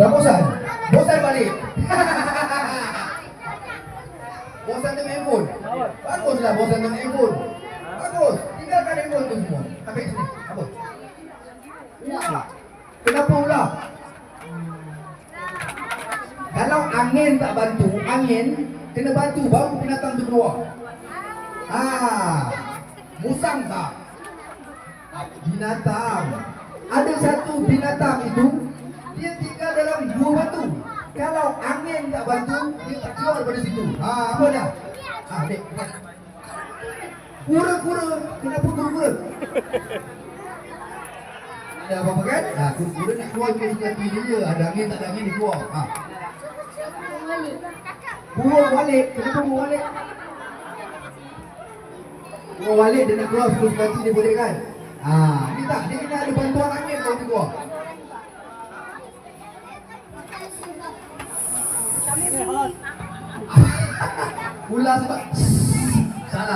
Dah bosan? Bosan balik. bosan dengan handphone. Baguslah bosan dengan handphone. Bagus. Tinggalkan handphone tu semua. Ambil sini. Apa? Kenapa ular? Kalau angin tak bantu, angin kena bantu baru binatang tu keluar. Ah, musang tak? Binatang. Ada satu binatang itu tak bantu, dia tak keluar daripada situ. Ha, apa dah? Ha, dek. Kura-kura. Kenapa kura-kura? Ada apa-apa kan? Ha, kura-kura nak keluar ke suka hati dia. Ada angin tak ada angin dia keluar. Ha. Burung balik. Kenapa burung balik? Burung balik dia nak keluar hati dia boleh kan? Ha, ni tak. Dia 몰라서 자나.